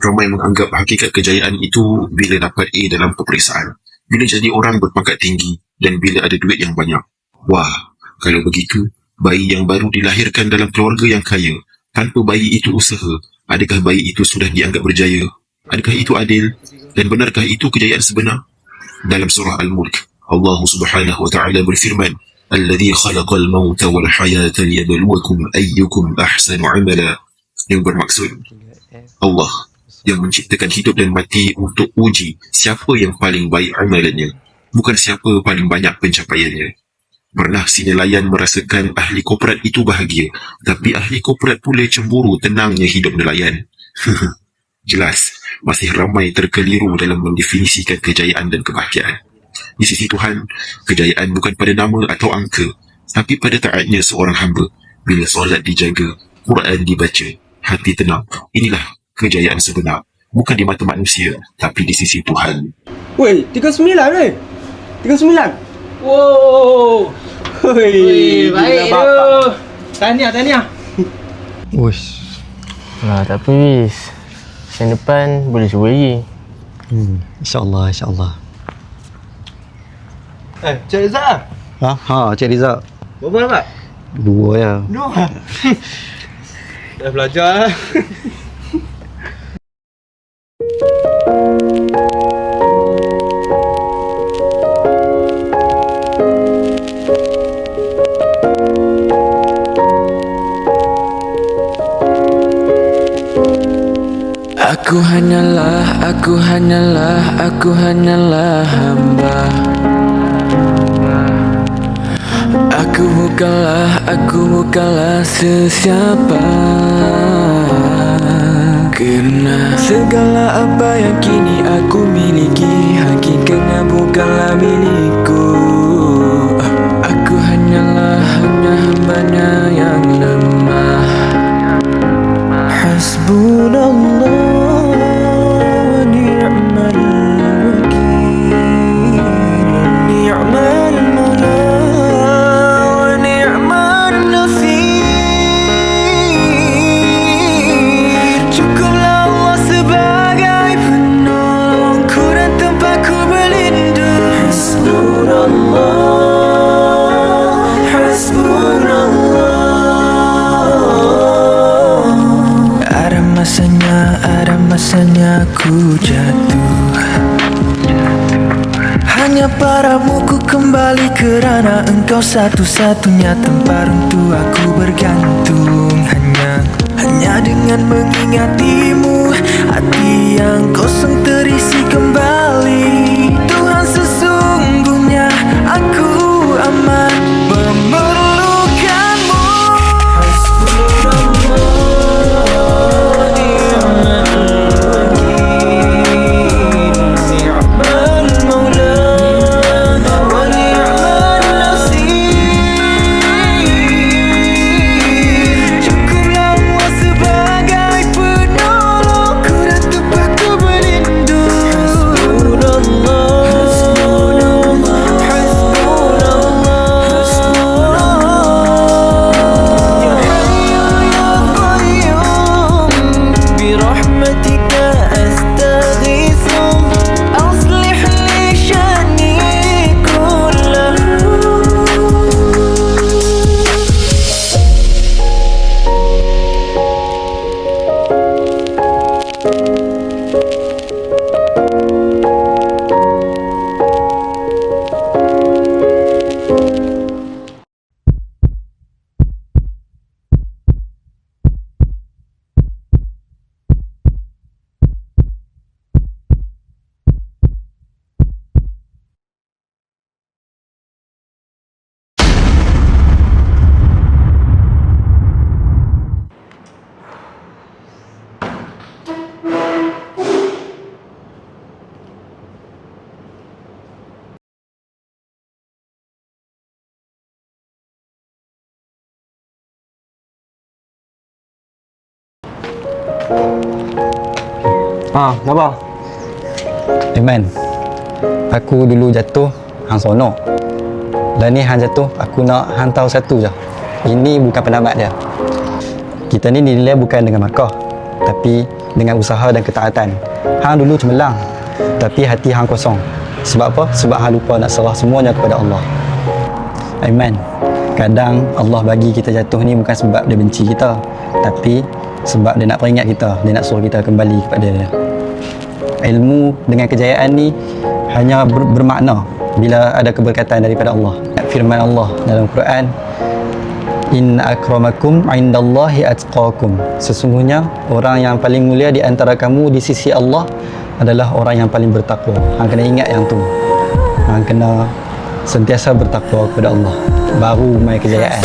Ramai menganggap hakikat kejayaan itu bila dapat A dalam peperiksaan. Bila jadi orang berpangkat tinggi dan bila ada duit yang banyak. Wah, kalau begitu, bayi yang baru dilahirkan dalam keluarga yang kaya, tanpa bayi itu usaha, adakah bayi itu sudah dianggap berjaya? Adakah itu adil? Dan benarkah itu kejayaan sebenar? Dalam surah Al-Mulk, Allah Subhanahu wa taala berfirman, "Alladhi khalaqal mauta wal hayata liyabluwakum ayyukum ahsanu amala." Yang bermaksud Allah yang menciptakan hidup dan mati untuk uji siapa yang paling baik amalannya, bukan siapa paling banyak pencapaiannya. Pernah si nelayan merasakan ahli korporat itu bahagia, tapi ahli korporat pula cemburu tenangnya hidup nelayan. Jelas, masih ramai terkeliru dalam mendefinisikan kejayaan dan kebahagiaan. Di sisi Tuhan, kejayaan bukan pada nama atau angka, tapi pada taatnya seorang hamba. Bila solat dijaga, Quran dibaca, hati tenang. Inilah kejayaan sebenar. Bukan di mata manusia, tapi di sisi Tuhan. Weh, 39 weh. 39. Wow. Hoi, Wih, baik tu. Tahniah, tahniah. Uish. Lah, tak apa, Wis. Yang depan boleh cuba lagi. Hmm, InsyaAllah, insyaAllah. Eh, Cik Izzat. Ha, ha, Cik Rizal. Berapa dapat? Dua ya. Dua. Dah belajar lah. Aku hanyalah, aku hanyalah hamba. Aku bukanlah, aku bukanlah sesiapa. Kerana segala apa yang kini aku miliki Hakikatnya bukanlah milikku. Aku hanyalah, hanya hambanya yang lemah. Hasbunallah. Ada masanya ku jatuh. Hanya padamu ku kembali kerana engkau satu-satunya tempat untuk aku bergantung. Hanya, hanya dengan mengingatimu Hati yang Ha, apa? Iman. Aku dulu jatuh hang sono. Dan ni hang jatuh aku nak hang tahu satu je. Ini bukan pendapat dia. Kita ni dinilai bukan dengan markah, tapi dengan usaha dan ketaatan. Hang dulu cemerlang, tapi hati hang kosong. Sebab apa? Sebab hang lupa nak serah semuanya kepada Allah. Aiman, kadang Allah bagi kita jatuh ni bukan sebab dia benci kita, tapi sebab dia nak peringat kita, dia nak suruh kita kembali kepada dia. Ilmu dengan kejayaan ni hanya ber- bermakna bila ada keberkatan daripada Allah. Firman Allah dalam Quran, Inna akramakum indallahi atqakum. Sesungguhnya orang yang paling mulia di antara kamu di sisi Allah adalah orang yang paling bertakwa. Hang kena ingat yang tu. Hang kena sentiasa bertakwa kepada Allah. Baru mai kejayaan.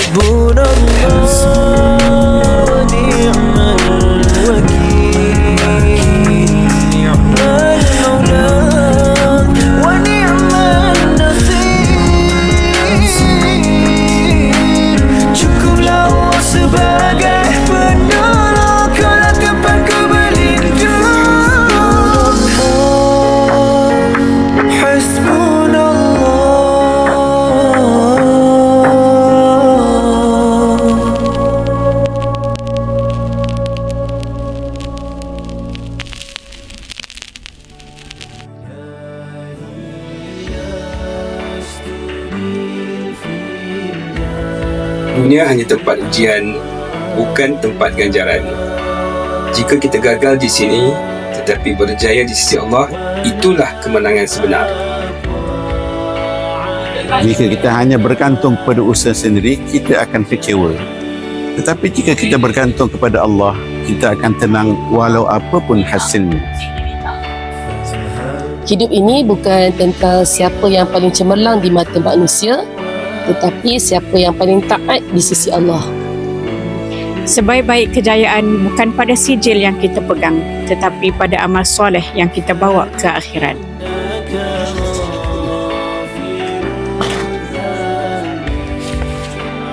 Dunia hanya tempat ujian, bukan tempat ganjaran. Jika kita gagal di sini, tetapi berjaya di sisi Allah, itulah kemenangan sebenar. Jika kita hanya bergantung kepada usaha sendiri, kita akan kecewa. Tetapi jika kita bergantung kepada Allah, kita akan tenang walau apapun hasilnya. Hidup ini bukan tentang siapa yang paling cemerlang di mata manusia, tetapi siapa yang paling taat di sisi Allah. Sebaik-baik kejayaan bukan pada sijil yang kita pegang, tetapi pada amal soleh yang kita bawa ke akhirat.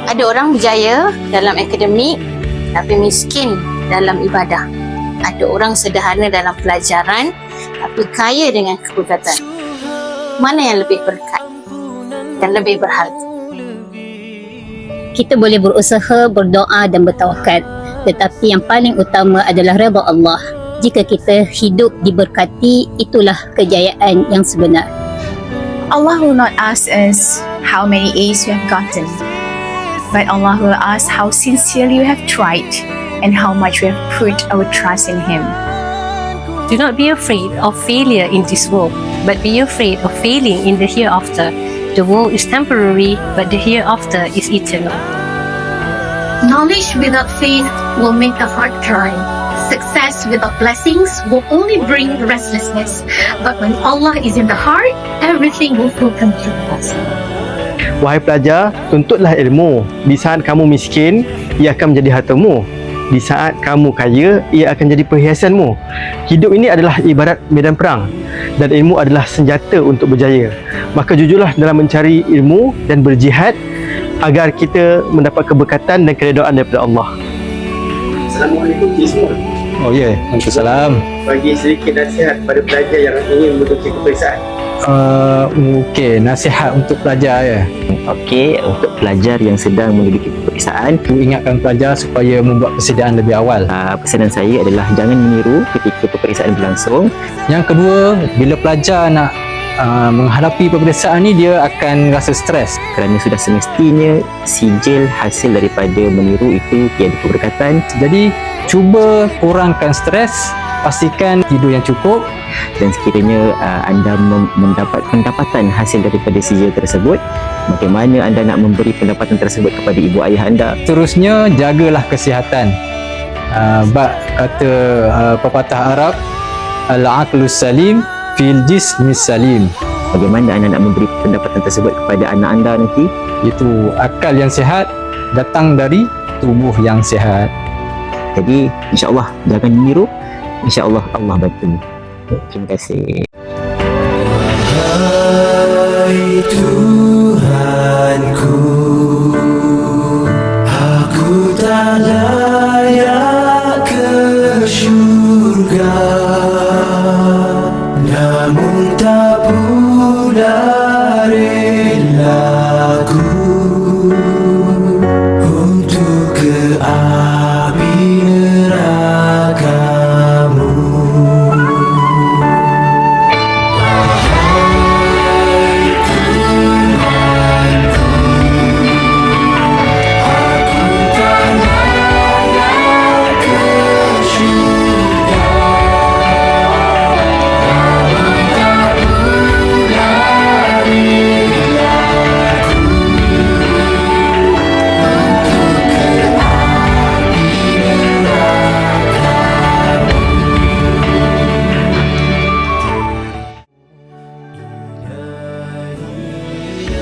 Ada orang berjaya dalam akademik tapi miskin dalam ibadah. Ada orang sederhana dalam pelajaran tapi kaya dengan keberkatan. Mana yang lebih berkat dan lebih berharga? Kita boleh berusaha, berdoa dan bertawakal. Tetapi yang paling utama adalah redha Allah. Jika kita hidup diberkati, itulah kejayaan yang sebenar. Allah will not ask us how many A's you have gotten, but Allah will ask how sincerely you have tried and how much we have put our trust in Him. Do not be afraid of failure in this world, but be afraid of failing in the hereafter. The world is temporary, but the hereafter is eternal. Knowledge without faith will make the heart dry. Success without blessings will only bring restlessness. But when Allah is in the heart, everything will flow completely. Wahai pelajar, tuntutlah ilmu. Di saat kamu miskin, ia akan menjadi hartamu. Di saat kamu kaya, ia akan jadi perhiasanmu. Hidup ini adalah ibarat medan perang dan ilmu adalah senjata untuk berjaya. Maka jujurlah dalam mencari ilmu dan berjihad agar kita mendapat keberkatan dan keredaan daripada Allah. Assalamualaikum cik semua. Oh ya, yeah. Waalaikumsalam. Bagi sedikit nasihat pada pelajar yang ingin menduduki keperiksaan. Uh, Okey, nasihat untuk pelajar ya. Okey, untuk pelajar yang sedang menduduki peperiksaan, Aku ingatkan pelajar supaya membuat persediaan lebih awal. uh, pesanan saya adalah jangan meniru ketika peperiksaan berlangsung. Yang kedua, bila pelajar nak uh, menghadapi peperiksaan ni dia akan rasa stres. Kerana sudah semestinya sijil hasil daripada meniru itu tiada keberkatan Jadi cuba kurangkan stres, pastikan tidur yang cukup. dan sekiranya uh, anda mendapat pendapatan hasil daripada sijil tersebut, bagaimana anda nak memberi pendapatan tersebut kepada ibu ayah anda? Seterusnya jagalah kesihatan. Uh, bak kata uh, pepatah Arab al-aqlus salim fil jismis salim. Bagaimana anda nak memberi pendapatan tersebut kepada anak anda nanti? Itu akal yang sihat datang dari tubuh yang sihat. Jadi, insya-Allah jangan meniru. Insya-Allah Allah bantu. Terima kasih. Hai Tuhanku Aku tak layak ke syurga Namun tak pula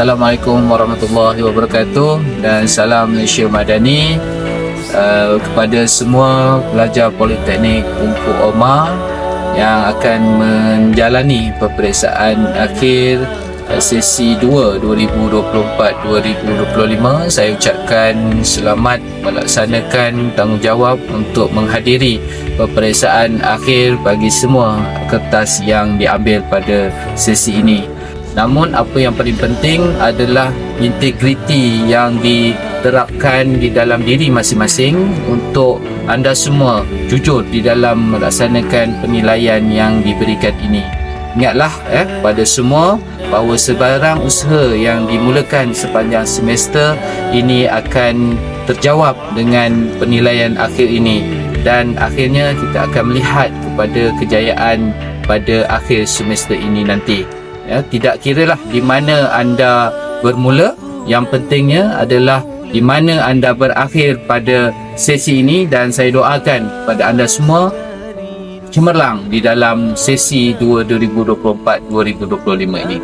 Assalamualaikum warahmatullahi wabarakatuh dan salam Malaysia Madani uh, kepada semua pelajar Politeknik Ungku Omar yang akan menjalani peperiksaan akhir uh, sesi 2 2024-2025 saya ucapkan selamat melaksanakan tanggungjawab untuk menghadiri peperiksaan akhir bagi semua kertas yang diambil pada sesi ini Namun apa yang paling penting adalah integriti yang diterapkan di dalam diri masing-masing untuk anda semua jujur di dalam melaksanakan penilaian yang diberikan ini. Ingatlah eh pada semua bahawa sebarang usaha yang dimulakan sepanjang semester ini akan terjawab dengan penilaian akhir ini dan akhirnya kita akan melihat kepada kejayaan pada akhir semester ini nanti ya tidak kiralah di mana anda bermula. Yang pentingnya adalah di mana anda berakhir pada sesi ini dan saya doakan pada anda semua cemerlang di dalam sesi 2 2024-2025 ini